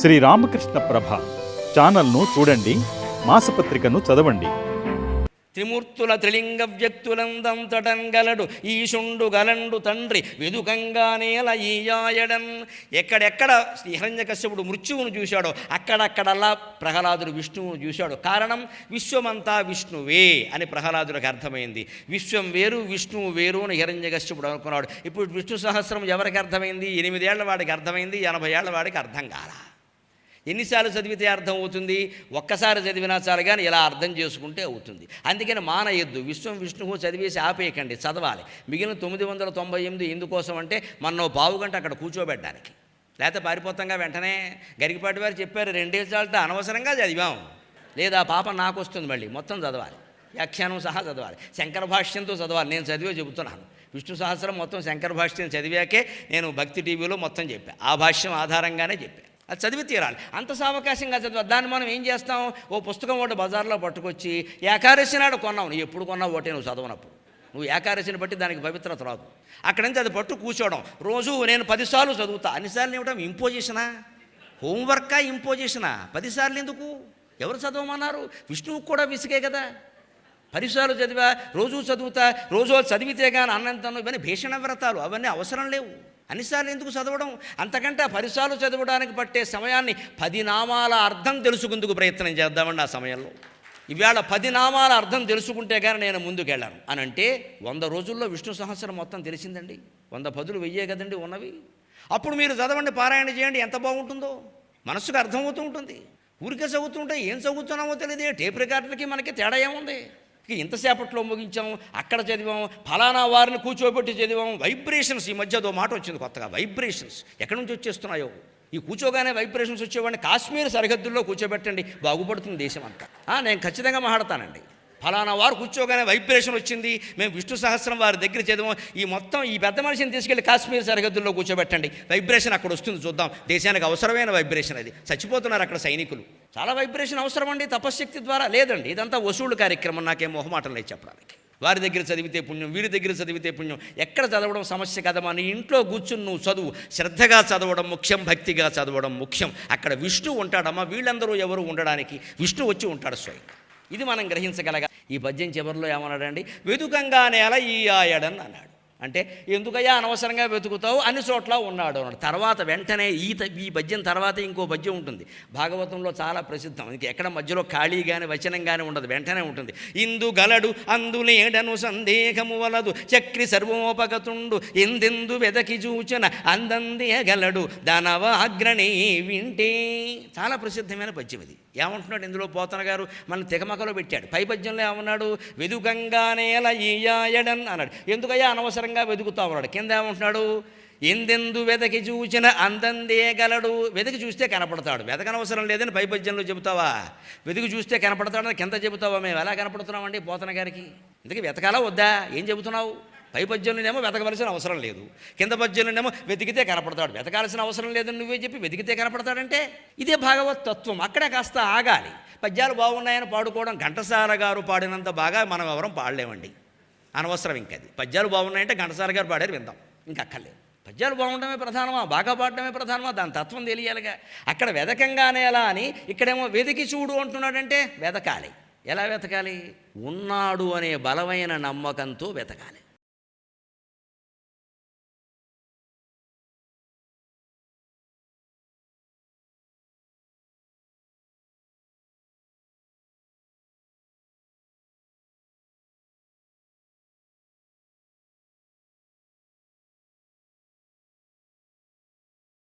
శ్రీ రామకృష్ణ ప్రభ ఛానల్ను చూడండి మాసపత్రికను చదవండి. త్రిమూర్తుల త్రిలింగ వ్యక్తులందంతటన్ గలడు ఈశుండు గలండు తండ్రి వెదుకంగా నేల ఈయాయడన్ ఎక్కడెక్కడ శ్రీ హిరణ్యకశ్యపుడు మృత్యువును చూశాడో అక్కడక్కడల్లా ప్రహ్లాదుడు విష్ణువును చూశాడు. కారణం విశ్వమంతా విష్ణువే అని ప్రహ్లాదుడికి అర్థమైంది. విశ్వం వేరు విష్ణువు వేరు అని హిరణ్యకశ్యపుడు అనుకున్నాడు. ఇప్పుడు విష్ణు సహస్రం ఎవరికి అర్థమైంది? ఎనిమిదేళ్ళ వాడికి అర్థమైంది ఎనభై ఏళ్ళ వాడికి అర్థం కాలా. ఎన్నిసార్లు చదివితే అర్థం అవుతుంది? ఒక్కసారి చదివినా చాలు కానీ ఇలా అర్థం చేసుకుంటే అవుతుంది. అందుకని మానయద్దు విశ్వం విష్ణువు చదివేసి ఆపేయకండి చదవాలి. మిగిలిన తొమ్మిది వందల తొంభై ఎనిమిది ఎందుకోసం అంటే మనం బావుగంట అక్కడ కూర్చోబెట్టడానికి. లేకపోతే పారిపోతాంగా వెంటనే గరికపాటి వారు చెప్పారు రెండే చాలట అనవసరంగా చదివాం. లేదా పాప నాకు వస్తుంది మళ్ళీ మొత్తం చదవాలి. వ్యాఖ్యానం సహా చదవాలి. శంకర భాష్యంతో చదవాలి నేను చదివే చెబుతున్నాను. విష్ణు సహస్రం మొత్తం శంకర భాష్యం చదివాకే నేను భక్తి టీవీలో మొత్తం చెప్పాను ఆ భాష్యం ఆధారంగానే చెప్పాను అది చదివి తీరాలి. అంత సావకాశంగా చదివా దాన్ని మనం ఏం చేస్తాం? ఓ పుస్తకం ఒకటి బజార్లో పట్టుకొచ్చి ఏకాదశి నాడు కొన్నావు. నువ్వు ఎప్పుడు కొన్నావు ఒకటే నువ్వు చదవనప్పుడు. నువ్వు ఏకాదశిని బట్టి దానికి పవిత్రత రాదు. అక్కడి నుంచి అది పట్టు కూర్చోవడం. రోజు నేను పదిసార్లు చదువుతా. అన్నిసార్లు ఇవ్వడం ఇంపోజిషనా? హోంవర్కా ఇంపోజిషనా? పదిసార్లు ఎందుకు? ఎవరు చదవమన్నారు? విష్ణువుకు కూడా విసిగే కదా. పరిసరాలు చదివా రోజు చదువుతా రోజు చదివితే కానీ అన్నంతను ఇవన్నీ భీషణ వ్రతాలు. అవన్నీ అవసరం లేవు. అన్నిసార్లు ఎందుకు చదవడం? అంతకంటే ఆ చదవడానికి పట్టే సమయాన్ని పది నామాల అర్థం తెలుసుకుందుకు ప్రయత్నం చేద్దామండి ఆ సమయంలో. ఇవాళ పది నామాల అర్థం తెలుసుకుంటే కానీ నేను ముందుకెళ్ళాను. అని అంటే వంద రోజుల్లో విష్ణు సహస్రం మొత్తం తెలిసిందండి. వంద పదులు వెయ్యే కదండి ఉన్నవి. అప్పుడు మీరు చదవండి పారాయణ చేయండి ఎంత బాగుంటుందో. మనసుకు అర్థమవుతూ ఉంటుంది. ఊరికే చదువుతుంటే ఏం చదువుతున్నామో తెలియదు. టేప్ రికార్డులకి మనకి తేడా ఏముంది? ఇంతసేపట్లో ముగించాం అక్కడ చదివాం ఫలానా వారిని కూర్చోబెట్టి చదివాం. వైబ్రేషన్స్ ఈ మధ్య అదో మాట వచ్చింది కొత్తగా. వైబ్రేషన్స్ ఎక్కడి నుంచి వచ్చేస్తున్నాయో? ఈ కూర్చోగానే వైబ్రేషన్స్ వచ్చేవాడిని. కాశ్మీర్ సరిహద్దుల్లో కూర్చోబెట్టండి. బాగుపడుతుంది దేశం అంతా. నేను ఖచ్చితంగా మాట్లాడతానండి. ఫలానా వారు కూర్చోగానే వైబ్రేషన్ వచ్చింది. మేము విష్ణు సహస్రం వారి దగ్గర చదివాం ఈ మొత్తం ఈ పెద్ద మనిషిని తీసుకెళ్ళి కాశ్మీర్ సరిహద్దుల్లో కూర్చోబెట్టండి. వైబ్రేషన్ అక్కడ వస్తుంది చూద్దాం. దేశానికి అవసరమైన వైబ్రేషన్ అది. చచ్చిపోతున్నారు అక్కడ సైనికులు. చాలా వైబ్రేషన్ అవసరం అండి. తపశ్శక్తి ద్వారా లేదండి. ఇదంతా వసూలు కార్యక్రమం. నాకేం మొహమాటం లేదు చెప్పడానికి. వారి దగ్గర చదివితే పుణ్యం వీరి దగ్గర చదివితే పుణ్యం. ఎక్కడ చదవడం సమస్య కదమా నీ ఇంట్లో కూర్చుని నువ్వు చదువు. శ్రద్ధగా చదవడం ముఖ్యం భక్తిగా చదవడం ముఖ్యం. అక్కడ విష్ణు ఉంటాడమ్మా. వీళ్ళందరూ ఎవరు ఉండడానికి? విష్ణు వచ్చి ఉంటాడు స్వయం ఇది మనం గ్రహించగలగా ఈ పద్యం చివరిలో ఏమన్నాడండి? వెతుకంగా నేల ఈ అన్నాడు. అంటే ఎందుకయ్యా అనవసరంగా వెతుకుతావు? అన్ని చోట్ల ఉన్నాడు అన్నాడు. తర్వాత వెంటనే ఈ ఈ పద్యం తర్వాత ఇంకో పద్యం ఉంటుంది. భాగవతంలో చాలా ప్రసిద్ధం. ఇంక ఎక్కడ మధ్యలో ఖాళీ కానీ వచనం కానీ ఉండదు. వెంటనే ఉంటుంది. ఇందు గలడు అందులేడను సందేహము వలదు. చక్రి సర్వోపగతుండు ఎందెందు వెదకి చూచిన దానవ దానవాగ్రణి వింటే. చాలా ప్రసిద్ధమైన పద్యం ఇది ఏమంటున్నాడు ఇందులో పోతన గారు? మన తెగమకలో పెట్టాడు. పై పద్యంలో ఏమన్నాడు వెదుకంగానేల ఈయాయడన్ అన్నాడు. ఎందుకయ్యా అనవసరంగా వెతుకుతావు ఉన్నాడు? కింద ఏమంటున్నాడు? ఎందెందు వెదకి చూచిన అందందేగలడు వెతికి చూస్తే కనపడతాడు. వెతకనవసరం లేదని పై పద్యంలో చెబుతావా? వెతికి చూస్తే కనపడతాడని కింద చెబుతావా మేము? ఎలా కనపడుతున్నామండి పోతన గారికి? ఇందుకే వెతకాలా వద్దా? ఏం చెబుతున్నావు? పై పద్యంలోనేమో వెతకవలసిన అవసరం లేదు. కింద పద్యంలోనేమో వెతికితే కనపడతాడు. వెతకాల్సిన అవసరం లేదని నువ్వే చెప్పి వెతికితే కనపడతాడంటే? ఇదే భాగవత్ తత్వం. అక్కడే కాస్త ఆగాలి. పద్యాలు బాగున్నాయని పాడుకోవడం ఘంటసాల గారు పాడినంత బాగా మనం ఎవరం పాడలేమండి. అనవసరం ఇంకది. పద్యాలు బాగున్నాయంటే ఘంటసాల గారు పాడారు విందాం. ఇంకా అక్కర్లేదు పద్యాలు బాగుండమే ప్రధానమా? బాగా పాడడమే ప్రధానమా? దాని తత్వం తెలియాలిగా. అక్కడ వెదకంగానే ఎలా అని ఇక్కడేమో వెతికి చూడు అంటున్నాడంటే వెతకాలి. ఎలా వెతకాలి? ఉన్నాడు అనే బలమైన నమ్మకంతో వెతకాలి.